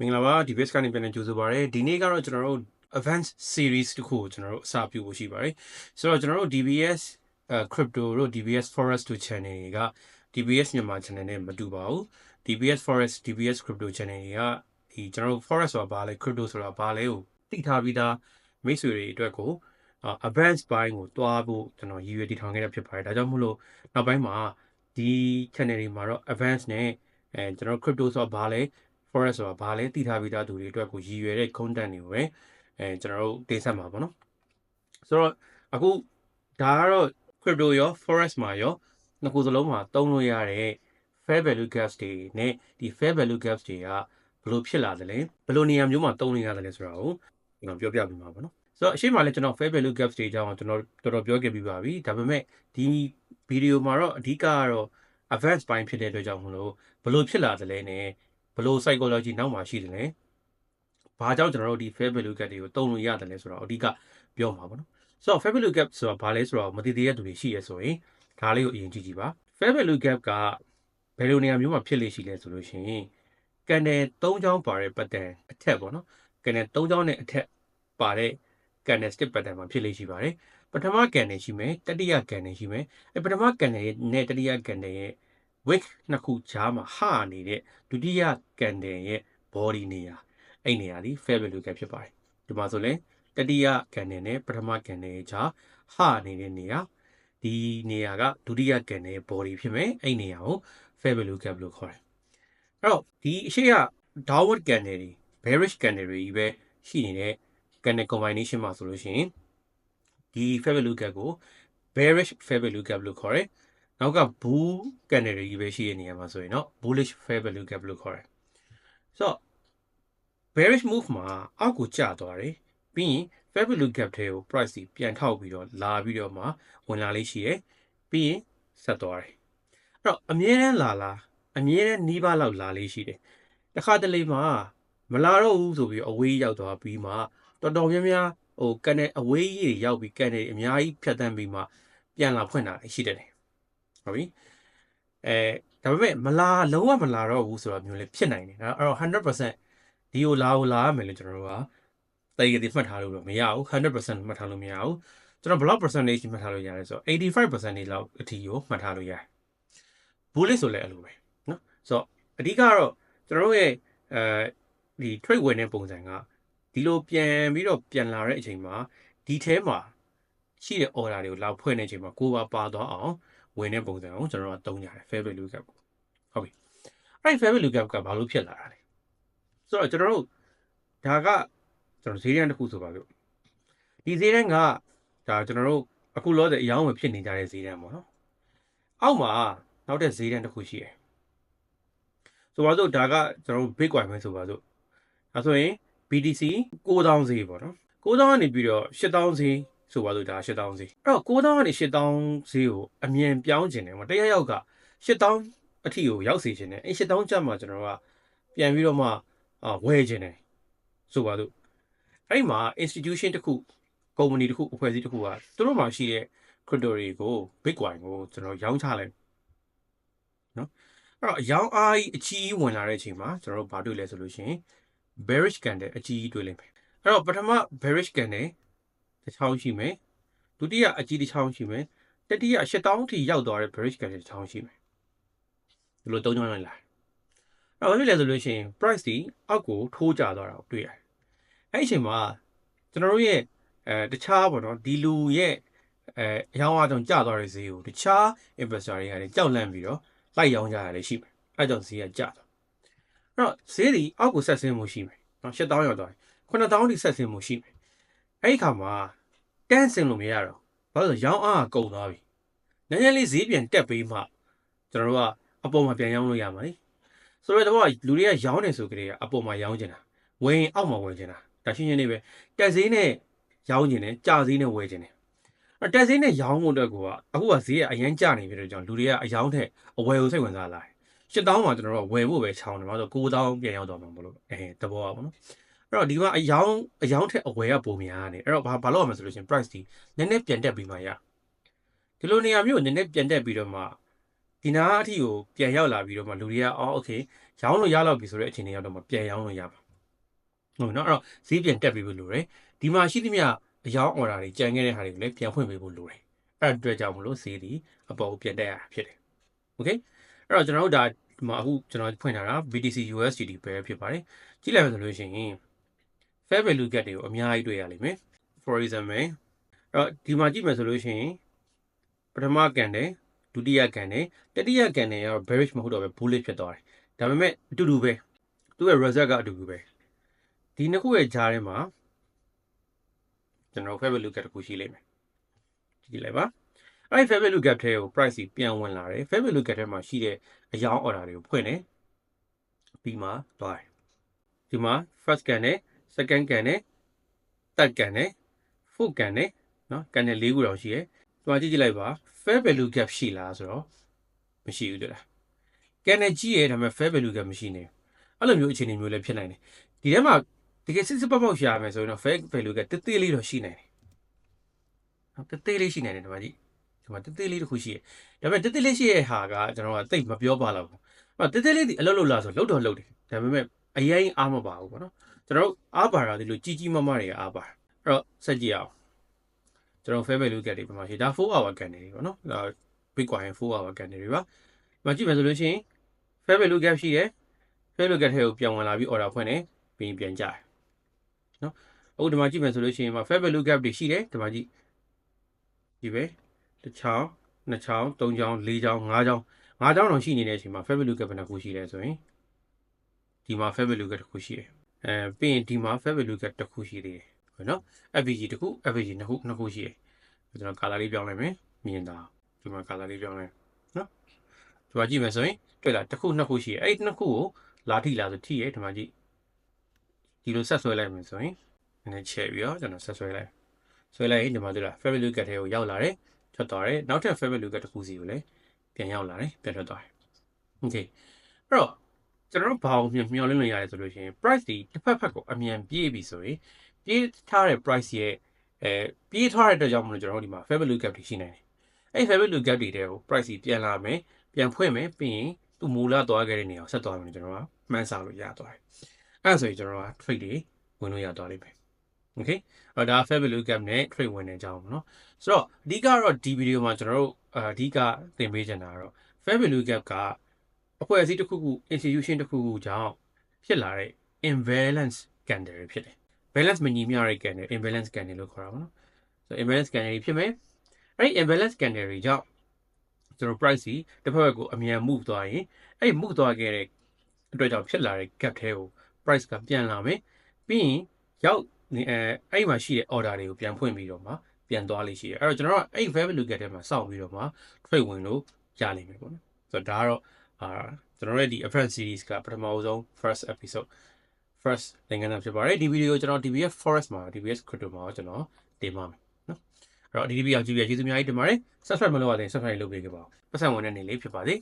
မင်္ဂလာပါဒီ base ကနေပြန်လည်ကြိုဆိုပါရစေဒီနေ့ကတော့ကျွန်တော်တို့ advanced series တခုကိုကျွန်တော်တို့အစပြုဖို့ရှိပါတယ်ဆိုတော့ကျွန်တော်တို့ DBS crypto တို့ DBS forest တို့ channel တွေက DBS မြန်မာ channel နဲ့မတူပါဘူး DBS forest DBS crypto channel တွေကဒီကျွန်တော်တို့ forest ဆိုတာဘာလဲ crypto ဆိုတာဘာလဲကိုသိထားပြီးသားမိတ်ဆွေတွေအတွက်ကို advanced ဘိုင်းကိုတွားဖို့ကျွန်တော်ရည်ရွယ်တည်ထောင်ခဲ့တာဖြစ်ပါတယ်ဒါကြောင့်မို့လို့နောက်ပိုင်းမှာဒီ channel တွေမှာတော့ advanced နဲ့အဲကျွန်တော် crypto ဆိုတာဘာလဲ forest ဆိုတာဘာလဲသိထားပြီးသားသူတွေအတွက်ကိုရည်ရွယ်တဲ့ content တွေကိုပဲအဲကျွန်တော်တို့တင်ဆက်မှာပေါ့နော်ဆိုတော့အခုဒါကတော့ crypto ရော forest မှာရောနှစ်ခုစလုံးမှာသုံးလို့ရတဲ့ fair value gaps တွေနဲ့ဒီ fair value gaps တွေကဘယ်လိုဖြစ်လာသလဲဘယ်လိုနေရာမျိုးမှာသုံးလို့ရတယ်လဲဆိုတာကိုကျွန်တော်ပြောပြပေးမှာပေါ့နော်ဆိုတော့အရှိမလည်းကျွန်တော် fair value gaps တွေအကြောင်းကျွန်တော်တော်တော်ပြောခဲ့ပြီးပါပြီဒါပေမဲ့ဒီဗီဒီယိုမှာတော့အဓိကကတော့ advanced ပိုင်းဖြစ်တဲ့အတွက်ကြောင့်မလို့ဘယ်လိုဖြစ်လာသလဲနဲ့ ဘလို့ psychology နောက်မှာရှိတယ်လဲဘာကြောင့်ကျွန်တော်တို့ဒီ fair value gap တွေကိုတုံလို့ရတယ်လဲဆိုတော့အဓိကပြောမှာပေါ့နော်ဆိုတော့ fair value gap ဆိုတာဘာလဲဆိုတော့မသိသေးတဲ့သူတွေရှိရဆိုရင်ဒါလေးကိုအရင်ကြည့်ကြည့်ပါ fair value gap ကဘယ်လိုနေရာမျိုးမှာဖြစ်လေရှိလဲဆိုလို့ရှိရင်ကန်တယ်၃ချောင်းပါတဲ့ pattern အထက်ပေါ့နော်ကန်တယ်၃ချောင်းနဲ့အထက်ပါတဲ့ကန်တယ် stick pattern မှာဖြစ်လေရှိပါတယ်ပထမကန်တယ်ရှိမယ်တတိယကန်တယ်ရှိမယ်အဲပထမကန်တယ်နဲ့တတိယကန်တယ်ရဲ့ wick နှစ်ခုကြားမှာဟာနေတဲ့ဒုတိယကန်တယ်ရဲ့ body နေရာအဲ့နေရာဒီ fair value gap ဖြစ်ပါတယ်ဒီမှာဆိုရင်တတိယကန်တယ်နဲ့ပထမကန်တယ်ကြားဟာနေတဲ့နေရာဒီနေရာကဒုတိယကန်တယ် body ဖြစ်မယ်အဲ့နေရာကို fair value gap လို့ခေါ်တယ်အဲ့တော့ဒီအရှိက downward ကန်တယ်တွေ bearish ကန်တယ်တွေကြီးပဲရှိနေတဲ့ကန်တယ် combination မှာဆိုလို့ရှိရင်ဒီ fair value gap ကို bearish fair value gap လို့ခေါ်တယ် နောက်က bull candle ကြီးပဲရှိတဲ့နေရာမှာဆိုရင်တော့ bullish fair value gap လို့ခေါ်တယ်ဆိုတော့ bearish move မှာအောက်ကိုကျသွားတယ်ပြီးရင် fair value gap ထဲကို price ကြီးပြန်ထောက်ပြီးတော့လာပြီးတော့မှဝင်လာလေးရှိတယ်ပြီးရင်ဆက်သွားတယ်အဲ့တော့အမြဲတမ်းလာလာအမြဲတမ်းနီးပါးလောက်လာလေးရှိတယ်တခါတလေမှာမလာတော့ဘူးဆိုပြီးအဝေးရောက်သွားပြီးမှတော်တော်များများဟိုကန်တဲ့အဝေးကြီးရောက်ပြီးကန်တဲ့အများကြီးဖြတ်တန်းပြီးမှပြန်လာဖွင့်တာရှိတယ် ဟုတ်ပြီအဲဒါပေမဲ့မလာလုံးဝမလာတော့ဘူးဆိုတော့မျိုးလေးဖြစ်နိုင်တယ်နော်အဲ့တော့100%ဒီကိုလာကိုလာရမယ်လို့ကျွန်တော်တို့ကတည်ရည်မှတ်ထားလို့တော့မရဘူး100%မှတ်ထားလို့မရဘူးကျွန်တော်ဘယ်လောက် percentage မှတ်ထားလို့ရတယ်ဆိုတော့85%လောက်အထိကိုမှတ်ထားလို့ရတယ် bullet ဆိုလည်းအဲ့လိုပဲနော်ဆိုတော့အဓိကတော့ကျွန်တော်တို့ရဲ့အဲဒီ trade ဝင်တဲ့ပုံစံကဒီလိုပြန်ပြီးတော့ပြန်လာတဲ့အချိန်မှာဒီထဲမှာရှိတဲ့ order တွေကိုလောက်ဖွင့်တဲ့အချိန်မှာကိုယ်ပါပါသွားအောင် ဝင်တဲ့ပုံစံကိုကျွန်တော်တို့ကသုံးကြတယ် fair value gap ကိုဟုတ်ပြီအဲ့ fair value gap ကဘာလို့ဖြစ်လာတာလဲဆိုတော့ကျွန်တော်တို့ဒါကကျွန်တော်ဈေးတန်းတစ်ခုဆိုပါစို့ဒီဈေးတန်းကဒါကျွန်တော်တို့အခုလောတဲ့အယောင်းဝယ်ဖြစ်နေကြတဲ့ဈေးတန်းပေါ့နော်အောက်မှာနောက်တဲ့ဈေးတန်းတစ်ခုရှိတယ်ဆိုပါစို့ဒါကကျွန်တော်တို့ bitcoin ပဲဆိုပါစို့ဒါဆိုရင် BTC 9000ဈေးပေါ့နော်9000ကနေပြီးတော့8000ဈေး ဆိုပါလို့ဒါ8000ဈေးအဲ့တော့9000ကနေ8000ဈေးကိုအမြင်ပြောင်းခြင်းတယ်မတရယောက်က8000အထိကိုရောက်စေခြင်းတယ်အဲ့8000ကျမှကျွန်တော်ကပြန်ပြီးတော့မှအာဝယ်ခြင်းတယ်ဆိုပါလို့အဲ့ဒီမှာ institution တစ်ခု company တစ်ခုအဖွဲ့အစည်းတစ်ခုကသူတို့မှာရှိတဲ့ crypto တွေကို bitcoin ကိုကျွန်တော်ရောင်းချလိုက်နော်အဲ့တော့ရောင်းအားကြီးအကြီးဝင်လာတဲ့အချိန်မှာကျွန်တော်တို့ဘာတွေ့လဲဆိုလို့ရှိရင် bearish candle အကြီးကြီးတွေ့လိမ့်မယ်အဲ့တော့ပထမ bearish candle တစ်ချောင်းရှိမယ်ဒုတိယအကြီးတစ်ချောင်းရှိမယ်တတိယ8000ထိရောက်သွားတဲ့ bridge candle တစ်ချောင်းရှိမယ်ဒီလိုသုံးချောင်းလိုက်လာအဲ့တော့ဘာဖြစ်လဲဆိုလို့ရှိရင် price ဒီအောက်ကိုထိုးကျသွားတာကိုတွေ့ရတယ်အဲ့ဒီအချိန်မှာကျွန်တော်တို့ရဲ့အဲတခြားပေါ့နော်ဒီလူရဲ့အဲအရောင်းအားကြောင့်ကျသွားတဲ့ဈေးကိုတခြား investor တွေကလည်းကြောက်လန့်ပြီးတော့လိုက်ရောင်းကြတာလည်းရှိမယ်အဲ့ကြောင့်ဈေးကကျသွားအဲ့တော့ဈေးဒီအောက်ကိုဆက်ဆင်းမှုရှိမယ်နော်8000ရောက်သွားပြီ9000ထိဆက်ဆင်းမှုရှိမယ်အဲ့ဒီခါမှာ တန်းစင်လို့မရတော့ဘာလို့ရောင်းအားကုန်သွားပြီနည်းနည်းလေးဈေးပြန်တက်ပေးမှကျွန်တော်တို့ကအပေါ်မှာပြန်ရောင်းလို့ရမှာလေဆိုတော့တော့လူတွေကရောင်းနေဆိုကြတဲ့အပေါ်မှာရောင်းနေတာဝင်အောက်မှာဝင်နေတာဒါရှင်းရှင်းလေးပဲတက်ဈေးနဲ့ရောင်းနေတယ်ကြာဈေးနဲ့ဝယ်နေတယ်အတက်ဈေးနဲ့ရောင်းဖို့အတွက်ကအခုကဈေးကအရင်ကျနေပြီတော့ကြောင့်လူတွေကအယောင်းထက်အဝယ်ကိုစိတ်ဝင်စားလာတယ်8000မှာကျွန်တော်တို့ဝယ်ဖို့ပဲချောင်းတယ်ဘာလို့9000ပြန်ရောက်တော့မှာမလို့အဲတဘောပါဘောနော်အဲ့ တော့ဒီမှာအယောင်အယောင်ထက်အဝယ်ကပုံများနေအဲ့တော့ဘာဘာလို့ရမလဲဆိုလို့ရှင် price ဒီနည်းနည်းပြန်တက်ပြီးမှရဒီလိုနေရာမျိုးနည်းနည်းပြန်တက်ပြီးတော့မှဒီနာအထိကိုပြန်ရောက်လာပြီးတော့မှလူတွေကအော် okay ရောင်းလို့ရတော့ပြီဆိုတဲ့အခြေအနေရောက်တော့မှပြန်ရောင်းလို့ရပါဟုတ်နော်အဲ့တော့ဈေးပြန်တက်ပြီးလို့ရတယ်ဒီမှာရှိသမျှအယောင် order တွေကြံခဲ့တဲ့ဟာတွေကိုလည်းပြန်ဖွင့်ပေးဖို့လိုတယ်အဲ့အတွက်ကြောင့်မလို့ဈေးဒီအပေါ်ကိုပြန်တက်ရတာဖြစ်တယ် okay အဲ့တော့ကျွန်တော်တို့ဒါဒီမှာအခုကျွန်တော်ဖွင့်ထားတာ BTC USDT ပဲဖြစ်ပါတယ်ကြည့်လိုက်မယ်ဆိုလို့ရှိရင် fair value gap တွေကိုအများကြီးတွေ့ရလိမ့်မယ် for example အဲ့တော့ဒီမှာကြည့်မယ်ဆိုလို့ရှိရင်ပထမကန်တယ်ဒုတိယကန်တယ်တတိယကန်တယ်ရော bearish မဟုတ်တော့ပဲ bullish ဖြစ်သွားတယ်ဒါပေမဲ့အတူတူပဲသူ့ရဲ့ result ကအတူတူပဲဒီနှစ်ခုရဲ့ကြားထဲမှာကျွန်တော် fair value gap တစ်ခုရှိလိမ့်မယ်ကြည့်လိုက်ပါအဲ့ဒီ fair value gap ထဲကို price ကြီးပြန်ဝင်လာတယ် fair value gap ထဲမှာရှိတဲ့အယောင်း order တွေကိုဖွင့်တယ်ပြီးမှသွားတယ်ဒီမှာ first ကန် နဲ့ second ကန်နဲ့ third ကန်နဲ့ fourth ကန်နဲ့နော်ကန်နဲ့၄ခုတောင်ရှိရယ်ဒီမှာကြည့်ကြည့်လိုက်ပါ fair value gap ရှိလားဆိုတော့မရှိဘူးတွေ့လားကန်နဲ့ကြည့်ရဒါပေမဲ့ fair value gap မရှိနေဘူးအဲ့လိုမျိုးအခြေအနေမျိုးလည်းဖြစ်နိုင်တယ်ဒီထဲမှာတကယ်စစ်စစ်ပေါက်ပေါက်ရှာရမယ်ဆိုရင်တော့ fair value gap တစ်သေးလေးတော့ရှိနိုင်တယ်နော်တစ်သေးလေးရှိနိုင်တယ်ဒီမှာကြည့်ဒီမှာတစ်သေးလေးတစ်ခုရှိရယ်ဒါပေမဲ့တစ်သေးလေးရှိရဲ့ဟာကကျွန်တော်ကတိတ်မပြောပါတော့ဘူးအဲ့တစ်သေးလေးဒီအလုပ်လုပ်လားဆိုလုပ်တော့လုပ်တယ်ဒါပေမဲ့အရင်အားမပါဘူးပေါ့နော် ကျွန်တော်တို့အားပါတာဒီလိုကြီးကြီးမားမားတွေကအားပါအဲ့တော့စက်ကြည့်အောင်ကျွန်တော် fair value gap တွေပြမှာရှိဒါ4 hour gap တွေပေါ့နော်ဒါ Bitcoin 4 hour gap တွေပါဒီမှာကြည့်မယ်ဆိုလို့ရှိရင် fair value gap ရှိတယ် fair value gap ထဲကိုပြောင်းဝင်လာပြီး order ဖွင့်တယ်ပြီးရင်ပြန်ကြတယ်နော်အခုဒီမှာကြည့်မယ်ဆိုလို့ရှိရင်မှာ fair value gap တွေရှိတယ်ဒီမှာကြည့်ဒီပဲတစ်ချောင်းနှစ်ချောင်းသုံးချောင်းလေးချောင်းငါးချောင်းငါးချောင်းတော့ရှိနေတဲ့အချိန်မှာ fair value gap ဘယ်နှခုရှိလဲဆိုရင်ဒီမှာ fair value gap တစ်ခုရှိတယ် အဲပြီးရင်ဒီမှာ fair value gap တစ်ခုရှိသေးတယ်ဟုတ်နော် FVG တစ်ခု FVG နှစ်ခုနှစ်ခုရှိတယ်ကျွန်တော် color လေးပြောင်းလိုက်မယ်မြင်တာဒီမှာ color လေးပြောင်းလိုက်နော်ဒီမှာကြည့်မယ်ဆိုရင်တွေ့လားတစ်ခုနှစ်ခုရှိတယ်အဲ့ဒီနှစ်ခုကိုလာထိလာဆိုထိရဲဒီမှာကြည့်ဒီလိုဆက်ဆွဲလိုက်မယ်ဆိုရင်နည်းနည်းချဲ့ပြီးတော့ကျွန်တော်ဆက်ဆွဲလိုက်ဆွဲလိုက်ရင်ဒီမှာတွေ့လား fair value gap ထဲကိုရောက်လာတယ်ထွက်သွားတယ်နောက်ထပ် fair value gap တစ်ခုစီကိုလည်းပြန်ရောက်လာတယ်ပြန်ထွက်သွားတယ် okay အဲ့တော့ ကျွန်တော်တို့ဘာကိုမျှော်လင့်လို့ရတယ်ဆိုလို့ရှိရင် price ဒီတစ်ဖက်ဖက်ကိုအမြန်ပြေးပြီဆိုရင်ပြေးထားတဲ့ price ရဲ့အဲပြေးထားတဲ့အတွက်ကြောင့်မလို့ကျွန်တော်တို့ဒီမှာ fair value gap တွေရှိနေတယ်အဲ့ fair value gap တွေတဲကို price ကြီးပြန်လာမယ်ပြန်ဖွင့်မယ်ပြီးရင်သူမူလသွားခဲ့တဲ့နေရာကိုဆက်သွားမယ်ကျွန်တော်ကမှန်းဆလို့ရသွားတယ်အဲ့ဒါဆိုရင်ကျွန်တော်က trade တွေဝင်လို့ရသွားလိမ့်မယ် okay အဲ့ဒါ fair value gap နဲ့ trade ဝင်နေကြအောင်နော်ဆိုတော့အဓိကတော့ဒီဗီဒီယိုမှာကျွန်တော်တို့အဓိကသင်ပေးချင်တာကတော့ fair value gap က အဖွဲ့အစည်းတစ်ခုခု institution တစ်ခုခုကြောင့်ဖြစ်လာတဲ့ imbalance candle တွေဖြစ်တယ် balance မညီမျှတဲ့ candle imbalance candle လို့ခေါ်တာပေါ့နော်ဆိုတော့ imbalance candle တွေဖြစ်မယ်အဲ့ဒီ imbalance candle တွေကြောင့်ကျွန်တော် price ကြီးတစ်ဖက်ဘက်ကိုအမြန် move သွားရင်အဲ့ဒီ move သွားခဲ့တဲ့အတွက်ကြောင့်ဖြစ်လာတဲ့ gap ထဲကို price ကပြန်လာမယ်ပြီးရင်ရောက်အဲအဲ့ဒီမှာရှိတဲ့ order တွေကိုပြန်ဖွင့်ပြီးတော့မှပြန်သွားလိမ့်ရှိတယ်အဲ့တော့ကျွန်တော်ကအဲ့ value gap ထဲမှာစောင့်ပြီးတော့မှ trade ဝင်လို့ရလိမ့်မယ်ပေါ့နော်ဆိုတော့ဒါကတော့ အာကျွန်တော်ရဲ့ဒီ advanced series ကပထမဆုံး first episode first သင်ခန်းစာဖြစ်ပါတယ်ဒီဗီဒီယိုကျွန်တော် DBS Forest မှာ DBS Crypto မှာကျွန်တော်တင်ပါမယ်နော်အဲ့တော့ဒီဗီဒီယိုကြည့်ပြကျေးဇူးအများကြီးတင်ပါတယ် subscribe မလုပ်ရသေးရင် subscribe လုပ်ပေးကြပါဦးပတ်စံဝင်တဲ့နေ့လေးဖြစ်ပါစေ